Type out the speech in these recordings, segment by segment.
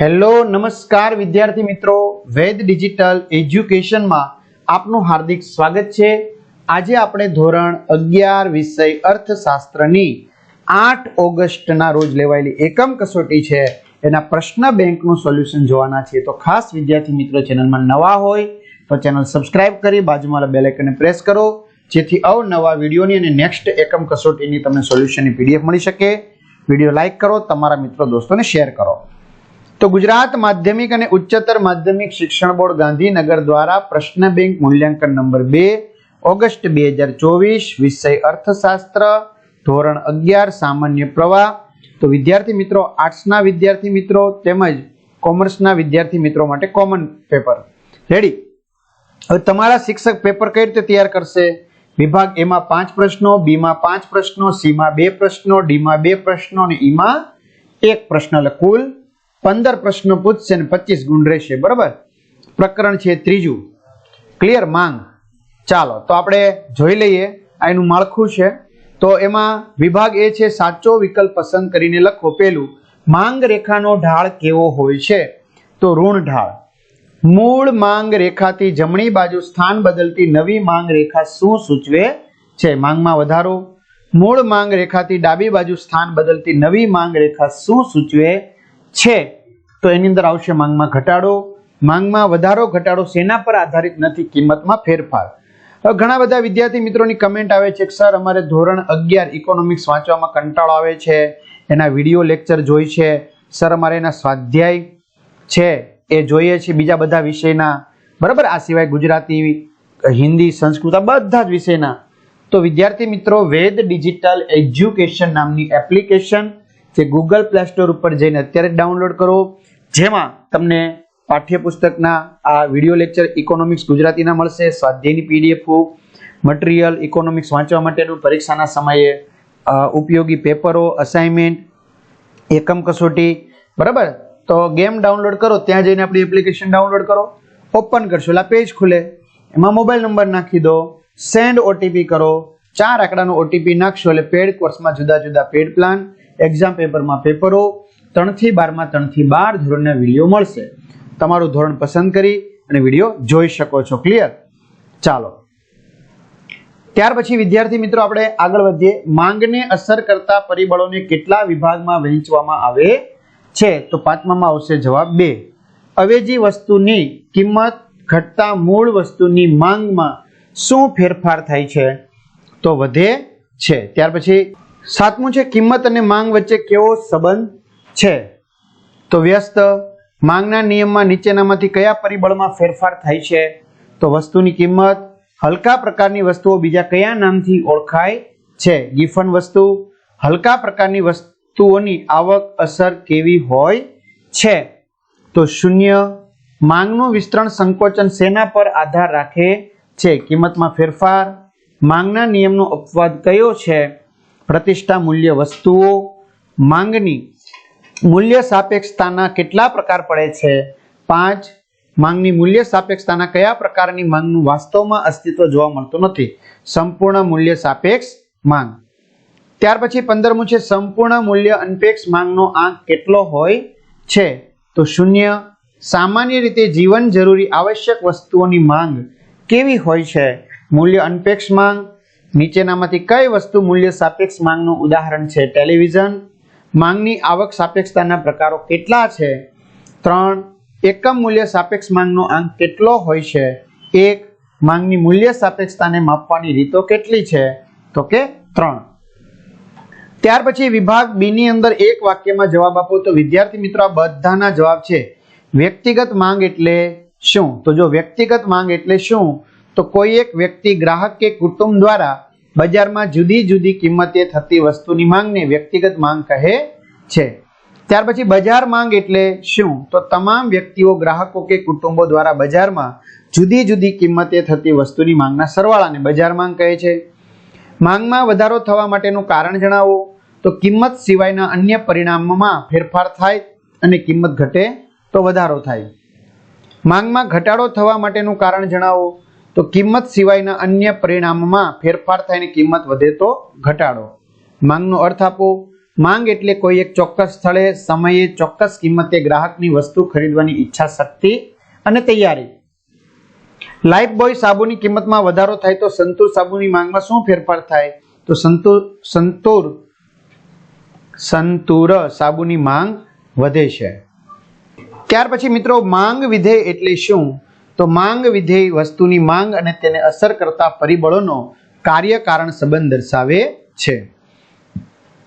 Hello, નમસ્કાર વિદ્યાર્થી મિત્રો. વેદ ડિજિટલ એજ્યુકેશનમાં આપનું હાર્દિક સ્વાગત છે. આજે આપણે ધોરણ અગિયાર વિષય અર્થશાસ્ત્રની આઠ ઓગસ્ટના રોજ લેવાયેલી એકમ કસોટી છે. એના પ્રશ્ન બેંકનું સોલ્યુશન જોવાના છે તો ખાસ વિદ્યાર્થી મિત્રો, ચેનલમાં નવા હોય તો ચેનલ સબસ્ક્રાઇબ કરી બાજુમાં બેલેકને પ્રેસ કરો, જેથી અવનવા વિડીયોની અને નેક્સ્ટ એકમ કસોટીની તમને સોલ્યુશનની પીડીએફ મળી શકે. વીડિયો લાઇક કરો, તમારા મિત્રો, દોસ્તોને શેર કરો. તો ગુજરાત માધ્યમિક અને ઉચ્ચતર માધ્યમિક શિક્ષણ બોર્ડ ગાંધીનગર દ્વારા પ્રશ્ન બેંક મૂલ્યાંકન નંબર બે, ઓગસ્ટ બે હજાર ચોવીસ, વિષય અર્થશાસ્ત્ર, ધોરણ અગિયાર, સામાન્ય પ્રવાહ. તો વિદ્યાર્થી મિત્રો, આર્ટ્સના વિદ્યાર્થી મિત્રો તેમજ કોમર્સના વિદ્યાર્થી મિત્રો માટે કોમન પેપર. રેડી હવે તમારા શિક્ષક પેપર કઈ રીતે તૈયાર કરશે? વિભાગ એમાં પાંચ પ્રશ્નો બીમાં પાંચ પ્રશ્નો સીમાં બે પ્રશ્નો ડીમાં બે પ્રશ્નો અને ઈમાં એક પ્રશ્ન એટલે કુલ પંદર પ્રશ્નો પૂછશે અને પચીસ ગુણ રહેશે, બરાબર? પ્રકરણ છે ત્રીજું. ક્લિયર માંગ. ચાલો, તો આપણે જોઈ લઈએ આ એનું માળખું છે. તો એમાં વિભાગ એ છે, સાચો વિકલ્પ પસંદ કરીને લખો. પેલું, માંગ રેખાનો ઢાળ કેવો હોય છે? તો ઋણ ઢાળ. મૂળ માંગ રેખાથી જમણી બાજુ સ્થાન બદલતી નવી માંગ રેખા શું સૂચવે છે? માંગમાં વધારો. મૂળ માંગ રેખાથી ડાબી બાજુ સ્થાન બદલતી નવી માંગ રેખા શું સૂચવે છે, તો એની અંદર આવશે માંગમાં ઘટાડો. માંગમાં વધારો, ઘટાડો શેના પર આધારિત નથી, કિંમતમાં ફેરફાર. ઘણા બધા વિદ્યાર્થી મિત્રોની કમેન્ટ આવે છે સર, અમારે ધોરણ અગિયાર ઇકોનોમિક્સ વાંચવામાં કંટાળો આવે છે. એના વીડિયો લેક્ચર જોઈ છે. સર, અમારે એના સ્વાધ્યાય છે. એ જોઈએ છે બીજા બધા વિષયના. બરાબર? આ સિવાય ગુજરાતી, હિન્દી, સંસ્કૃત, આ બધા જ વિષયના. તો વિદ્યાર્થી મિત્રો, વેદ ડિજિટલ એજ્યુકેશન નામની એપ્લિકેશન જે ગૂગલ પ્લે સ્ટોર ઉપર જઈને અત્યારે ડાઉનલોડ કરો. જેમાં તમને પાઠ્યપુસ્તકના આ વીડિયો લેક્ચર ઇકોનોમિક્સ ગુજરાતીના મળશે, સ્વાધ્યાયની પીડીએફ મટીરિયલ ઇકોનોમિક્સ વાંચવા માટેનું પરીક્ષાના સમયે ઉપયોગી પેપરો અસાઇનમેન્ટ એકમ કસોટી, બરાબર? તો ગેમ ડાઉનલોડ કરો, ત્યાં જઈને આપણી એપ્લિકેશન ડાઉનલોડ કરો ઓપન કરશો, એટલે પેજ ખુલે. એમાં મોબાઈલ નંબર નાખી દો સેન્ડ ઓટીપી કરો, ચાર આંકડાનો ઓટીપી નાખશો, એટલે પેડ કોર્સમાં જુદા જુદા પેડ પ્લાન એક્ઝામ પેપરમાં પેપરો ત્રણથી બારમાં ત્રણથી બાર ધોરણના વીડિયો મળશે. તમારું ધોરણ પસંદ કરી અને વીડિયો જોઈ શકો છો. ક્લિયર ચાલો. ત્યાર પછી વિદ્યાર્થી મિત્રો, આપણે આગળ વધીએ. માંગને અસર કરતા પરિબળોને કેટલા વિભાગમાં વહેંચવામાં આવે છે? તો પાંચમામાં આવશે જવાબ બે. અવેજી વસ્તુની કિંમત ઘટતા મૂળ વસ્તુની માંગમાં શું ફેરફાર થાય છે? તો વધે છે. ત્યાર પછી સાતમું છે, કિંમત અને માંગ વચ્ચે કેવો સંબંધ છે? તો વ્યસ્ત, માંગના નિયમમાં નીચેનામાંથી કયા પરિબળમાં ફેરફાર થાય છે? તો વસ્તુની કિંમત, હલકા પ્રકારની વસ્તુઓ બીજા કયા નામથી ઓળખાય છે? ગિફન વસ્તુ, હલકા પ્રકારની વસ્તુઓની આવક અસર કેવી હોય છે? તો શૂન્ય, માંગનું વિસ્તરણ સંકોચન સેના પર આધાર રાખે છે. કિંમતમાં ફેરફાર, માંગના નિયમનો અપવાદ કયો છે? પ્રતિષ્ઠા મૂલ્ય વસ્તુઓ, માંગની મૂલ્ય સાપેક્ષતાના કેટલા પ્રકાર પડે છે? પાંચ, માંગની મૂલ્ય સાપેક્ષતાના કયા પ્રકારની માંગનું વાસ્તવમાં અસ્તિત્વ જોવા મળતું નથી? સંપૂર્ણ મૂલ્ય સાપેક્ષ માંગ. ત્યાર પછી પંદરમું છે, સંપૂર્ણ મૂલ્ય અનપેક્ષ માંગનો આંક કેટલો હોય છે? તો શૂન્ય, સામાન્ય રીતે જીવન જરૂરી આવશ્યક વસ્તુઓની માંગ કેવી હોય છે? મૂલ્ય અનપેક્ષ માંગ નીચેનામાંથી કઈ વસ્તુ મૂલ્ય સાપેક્ષ માંગનું ઉદાહરણ છે? ટેલિવિઝન. માંગની આવક સાપેક્ષતાના પ્રકારો કેટલા છે? ત્રણ, એકમ મૂલ્ય સાપેક્ષ માંગનો આંક કેટલો હોય છે? એક, માંગની મૂલ્ય સાપેક્ષતાને માપવાની રીતો કેટલી છે? તો કે ત્રણ. ત્યાર પછી વિભાગ બી ની અંદર એક વાક્યમાં જવાબ આપો તો વિદ્યાર્થી મિત્રો આ બધાના જવાબ છે વ્યક્તિગત માંગ એટલે શું? તો જો વ્યક્તિગત માંગ એટલે શું? તો કોઈ એક વ્યક્તિ ગ્રાહક કે કુટુંબ દ્વારા બજારમાં જુદી જુદી કિંમતે થતી વસ્તુની માંગને વ્યક્તિગત માંગ કહે છે. ત્યાર પછી બજાર માંગ એટલે શું? તો તમામ વ્યક્તિઓ, ગ્રાહકો કે કુટુંબો દ્વારા બજારમાં જુદી જુદી કિંમતે થતી વસ્તુની માંગના સરવાળાને બજાર માંગ કહે છે. માંગમાં વધારો થવા માટેનું કારણ જણાવો. તો કિંમત સિવાયના અન્ય પરિણામોમાં ફેરફાર થાય અને કિંમત ઘટે તો વધારો થાય. માંગમાં ઘટાડો થવા માટેનું કારણ જણાવો. તો કિંમત સિવાયના અન્ય પરિણામમાં ફેરફાર થાય કિંમત વધે તો ઘટાડો. માંગનો અર્થ આપો, માંગ એટલે કોઈ એક ચોક્કસ સ્થળે, સમયે ચોક્કસ કિંમતે ગ્રાહકની વસ્તુ ખરીદવાની ઈચ્છા, શક્તિ અને તૈયારી. લાઈફ બોય સાબુની કિંમતમાં વધારો થાય તો સંતુર સાબુની માંગમાં શું ફેરફાર થાય? તો સંતુર સંતુર સંતુર સાબુની માંગ વધે છે. ત્યાર પછી મિત્રો, માંગ વિધેય એટલે શું? તો માંગ વિધેય વસ્તુની માંગ અને તેને અસર કરતા પરિબળોનો કાર્ય કારણ સંબંધ દર્શાવે છે.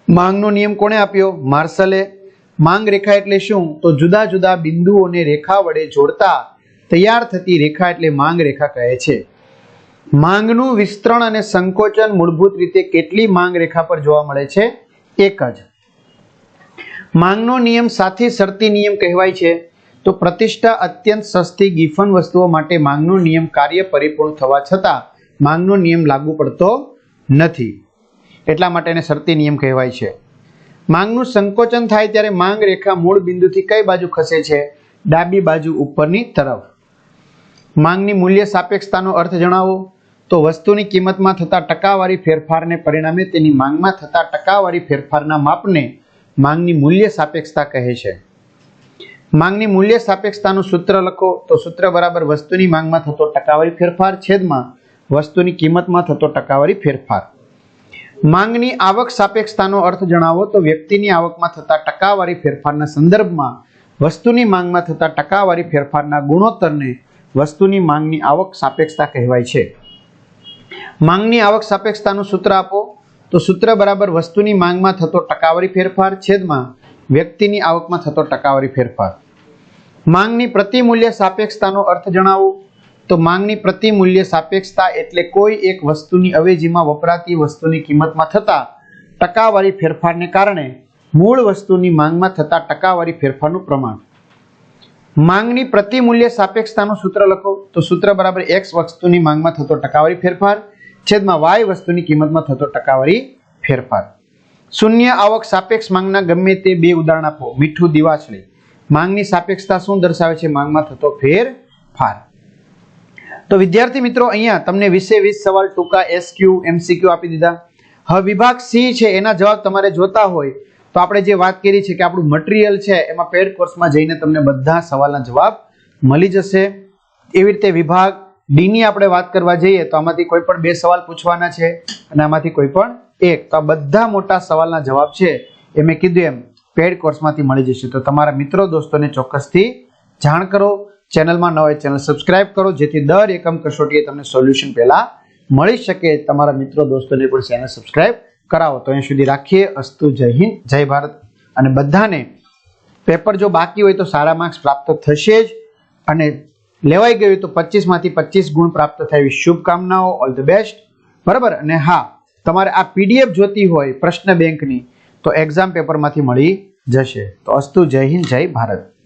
માંગનો નિયમ કોણે આપ્યો? માર્શલે. માંગ રેખા એટલે શું? તો જુદા જુદા બિંદુઓને રેખા વડે જોડતા તૈયાર થતી રેખા એટલે માંગ રેખા કહે છે. માંગનું વિસ્તરણ અને સંકોચન મૂળભૂત રીતે કેટલી માંગ રેખા પર જોવા મળે છે? એક જ. માંગનો નિયમ સાથી શરતી નિયમ કહેવાય છે. તો પ્રતિષ્ઠા અત્યંત સસ્તી ગિફન વસ્તુઓ માટે માંગનો નિયમ કાર્ય પરિપૂર્ણ થવા છતાં માંગનો નિયમ લાગુ પડતો નથી. એટલા માટે એને શરતી નિયમ કહેવાય છે. માંગનું સંકોચન થાય ત્યારે માંગ રેખા મૂળ બિંદુથી કઈ બાજુ ખસે છે? ડાબી બાજુ ઉપરની તરફ. માંગની મૂલ્ય સાપેક્ષતાનો અર્થ જણાવો. તો વસ્તુની કિંમતમાં થતા ટકાવારી ફેરફારને પરિણામે તેની માંગમાં થતા ટકાવારી ફેરફારના માપને માંગની મૂલ્ય સાપેક્ષતા કહે છે. માંગની મૂલ્ય સાપેક્ષતાનું સૂત્ર લખો, તો સૂત્ર બરાબર વસ્તુની માંગમાં થતો ટકાવારી ફેરફાર છેદમાં વસ્તુની કિંમતમાં થતો ટકાવારી ફેરફાર. માંગની આવક સાપેક્ષતાનો અર્થ જણાવો, તો વ્યક્તિની આવકમાં થતા ટકાવારી ફેરફારના સંદર્ભમાં વસ્તુની માંગમાં થતા ટકાવારી ફેરફારના ગુણોત્તરને વસ્તુની માંગની આવક સાપેક્ષતા કહેવાય છે. માંગની આવક સાપેક્ષતાનું સૂત્ર આપો, તો સૂત્ર બરાબર વસ્તુની માંગમાં થતો ટકાવારી ફેરફાર છેદમાં વ્યક્તિની આવકમાં થતો ટકાવારી ફેરફાર. માંગની પ્રતિમૂલ્ય સાપેક્ષતાનો અર્થ જણાવો. તો માંગની પ્રતિમૂલ્ય સાપેક્ષતા એટલે કોઈ એક વસ્તુની અવેજીમાં વપરાતી વસ્તુની કિંમતમાં થતા ટકાવારી ફેરફારને કારણે મૂળ વસ્તુની માંગમાં થતા ટકાવારી ફેરફારનું પ્રમાણ. માંગની પ્રતિમૂલ્ય સાપેક્ષતાનું સૂત્ર લખો. તો સૂત્ર બરાબર એક્સ વસ્તુની માંગમાં થતો ટકાવારી ફેરફાર, છેદમાં વાય વસ્તુની કિંમતમાં થતો ટકાવારી ફેરફાર. શૂન્ય આવક સાપેક્ષ માંગના ગમે તે બે ઉદાહરણ આપો. મીઠું દિવાસળી માંગની સાપેક્ષતા શું દર્શાવે છે? માંગમાં થતો ફેરફાર. તો વિદ્યાર્થી મિત્રો, અહીંયા તમને વીસે વીસ સવાલ ટૂંકા એસક્યુ એમસીક્યુ આપી દીધા. હવે વિભાગ સી છે, એના જવાબ તમારે જોતા હોય તો આપણે જે વાત કરી છે કે આપણું મટીરિયલ છે, એમાં પેડ કોર્સમાં જઈને તમને બધા સવાલના જવાબ મળી જશે. એવી રીતે વિભાગ ડીની આપણે વાત કરવા જઈએ તો આમાંથી કોઈ પણ બે સવાલ પૂછવાના છે અને આમાંથી કોઈ પણ એક. તો આ બધા મોટા સવાલના જવાબ છે એ મેં કીધું એમ પેડ કોર્સમાંથી મળી જશે. તો તમારા મિત્રો દોસ્તોને ચોક્કસથી જાણ કરો. ચેનલમાં ન હોય ચેનલ સબસ્ક્રાઇબ કરો, જેથી દર એકમ કસોટીએ તમને સોલ્યુશન પહેલાં મળી શકે. તમારા મિત્રો દોસ્તોને પણ ચેનલ સબસ્ક્રાઇબ કરાવો. તો અહીં સુધી રાખીએ. અસ્તુ, જય હિન્દ, જય ભારત. અને બધાને પેપર જો બાકી હોય તો સારા માર્ક્સ પ્રાપ્ત થશે જ. અને લેવાઈ ગયું તો પચીસમાંથી પચીસ ગુણ પ્રાપ્ત થાય એવી શુભકામનાઓ. ઓલ ધ બેસ્ટ બરાબર? અને હા તમારે આ પીડીએફ જોતી હોય પ્રશ્ન બેંકની, તો એક્ઝામ પેપરમાંથી મળી જશે. તો અસ્તુ જય હિન્દ, જય ભારત.